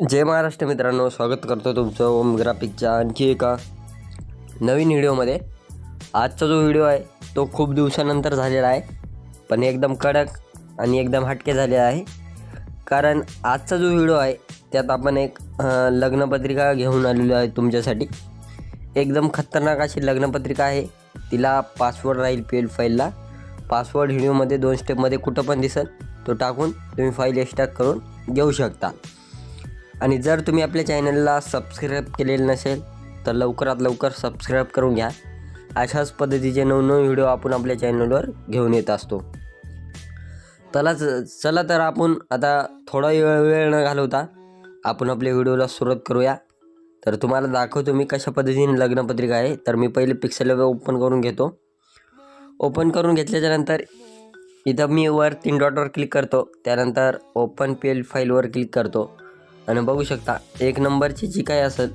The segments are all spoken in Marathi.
जय महाराष्ट्र मित्रांनो स्वागत करतो तुमचं ओम ग्राफिकच्या आणखी एका नवीन व्हिडिओमध्ये. आजचा जो व्हिडिओ आहे तो खूप दिवसानंतर झालेला आहे पण एकदम कडक आणि एकदम हटके झालेला आहे. कारण आजचा जो व्हिडिओ आहे त्यात आपण एक लग्नपत्रिका घेऊन आलेलो आहे तुमच्यासाठी. एकदम खतरनाक अशी लग्नपत्रिका आहे तिला पासवर्ड राहील पी एल फाईलला पासवर्ड व्हिडिओमध्ये दोन स्टेपमध्ये कुठं पण दिसेल तो टाकून तुम्ही फाईल एक्स्ट्रॅक्ट करून घेऊ शकता. आणि जर तुम्ही आपल्या चॅनलला सबस्क्राईब केलेलं नसेल तर लवकरात लवकर सबस्क्राईब करून घ्या. अशाच पद्धतीचे नवनवीन व्हिडिओ आपण आपल्या चॅनलवर घेऊन येत असतो. चला चला तर आपण आता थोडा वेळ वेळ न घालवता आपण आपल्या व्हिडिओला सुरुवात करूया. तर तुम्हाला दाखवतो मी कशा पद्धतीने लग्नपत्रिका आहे. तर मी पहिले पिक्सेल ओपन करून घेतो. ओपन करून घेतल्याच्यानंतर इथं मी वर तीन डॉटवर क्लिक करतो. त्यानंतर ओपन पी एल फाईलवर क्लिक करतो. आणि बघू शकता एक नंबरची जी काही असेल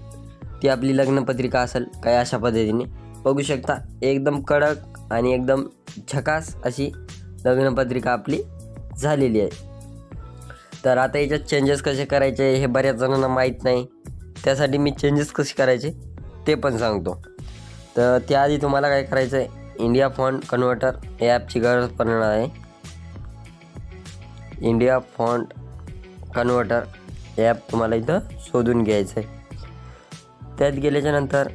ती आपली लग्नपत्रिका असेल काय अशा पद्धतीने. बघू शकता एकदम कडक आणि एकदम झकास अशी लग्नपत्रिका आपली झालेली आहे. तर आता याच्यात चेंजेस कसे करायचे हे बऱ्याच जणांना माहीत नाही. त्यासाठी मी चेंजेस कसे करायचे ते पण सांगतो. तर त्याआधी तुम्हाला काय करायचं आहे इंडिया फॉन्ट कन्व्हर्टर या ॲपची गरज पडणार आहे. इंडिया फॉन्ट कन्व्हर्टर ॲप तुम्हाला इथं शोधून घ्यायचं आहे त्यात गेल्याच्यानंतर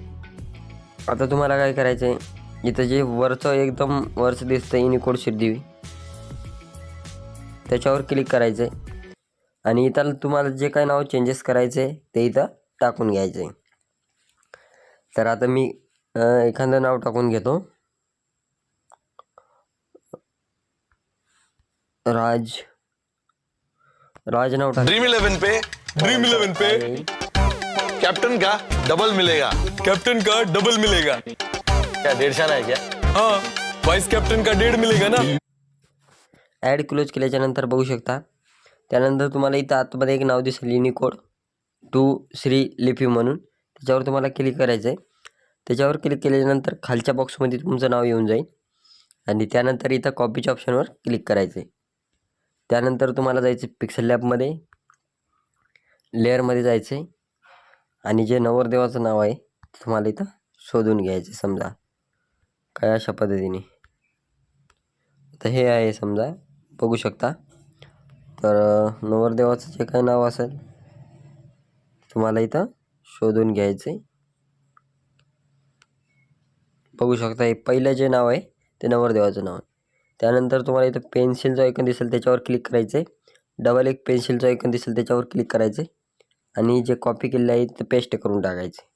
आता तुम्हाला काय करायचं आहे इथं जे वरचं एकदम वरचं दिसतं युनिकोड शिरदेवी त्याच्यावर क्लिक करायचं आहे आणि इथं तुम्हाला जे काही नाव चेंजेस करायचे आहे ते इथं टाकून घ्यायचं आहे तर आता मी एखादं नाव टाकून घेतो. राज राज नाव टाक ड्रीम इलेवन पे ड्रीम इलेवन पे कैप्टन का डबल मिलेगा। कैप्टन का डबल मिलेगा। क्या डेढ़ साल है क्या? हाँ वाइस कैप्टन का डेढ़ मिलेगा ना। ॲड क्लोज केल्याच्यानंतर बघू शकता। त्यानंतर तुम्हाला इथं आतमध्ये एक नाव दिसेल युनिकोड टू श्री लिपी म्हणून. त्याच्यावर तुम्हाला क्लिक करायचं आहे त्याच्यावर क्लिक केल्याच्यानंतर खालच्या बॉक्समध्ये तुमचं नाव येऊन जाईल. आणि त्यानंतर इथं कॉपीच्या ऑप्शनवर क्लिक करायचं आहे त्यानंतर तुम्हाला जायचं पिक्सल लॅबमध्ये लेअरमध्ये जायचं आहे. आणि जे नवरदेवाचं नाव आहे ते तुम्हाला इथं शोधून घ्यायचं समजा. काय अशा पद्धतीने. तर हे आहे समजा बघू शकता. तर नवरदेवाचं जे काही नाव असेल तुम्हाला इथं शोधून घ्यायचं आहे. बघू शकता हे पहिलं जे नाव आहे ते नवरदेवाचं नाव आहे. त्यानंतर तुम्हाला इथं पेन्सिलचं आयकन दिसेल त्याच्यावर क्लिक करायचं. आहे डबल एक पेन्सिलचं आयकन दिसेल त्याच्यावर क्लिक करायचं. आणि जे कॉपी केलेलं आहे ते पेस्ट करून टाकायचे.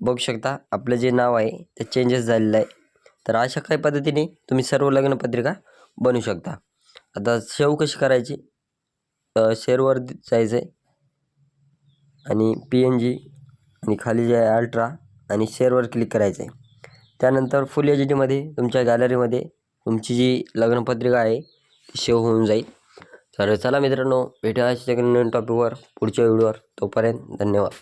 बघू शकता आपलं जे नाव आहे ते चेंजेस झालेलं आहे. तर अशा काही पद्धतीने तुम्ही सर्व लग्नपत्रिका बनवू शकता. आता सेव कशी करायची? शेअरवर जायचं आहे आणि पी एन जी आणि खाली जे आहे अल्ट्रा आणि शेअरवर क्लिक करायचं आहे त्यानंतर फुल एच डीमध्ये तुमच्या गॅलरीमध्ये तुमची जी लग्नपत्रिका आहे ती सेव्ह होऊन जाईल. तर चला मित्रांनो भेटूया नवीन टॉपिकवर पुढच्या व्हिडिओवर तोपर्यंत धन्यवाद.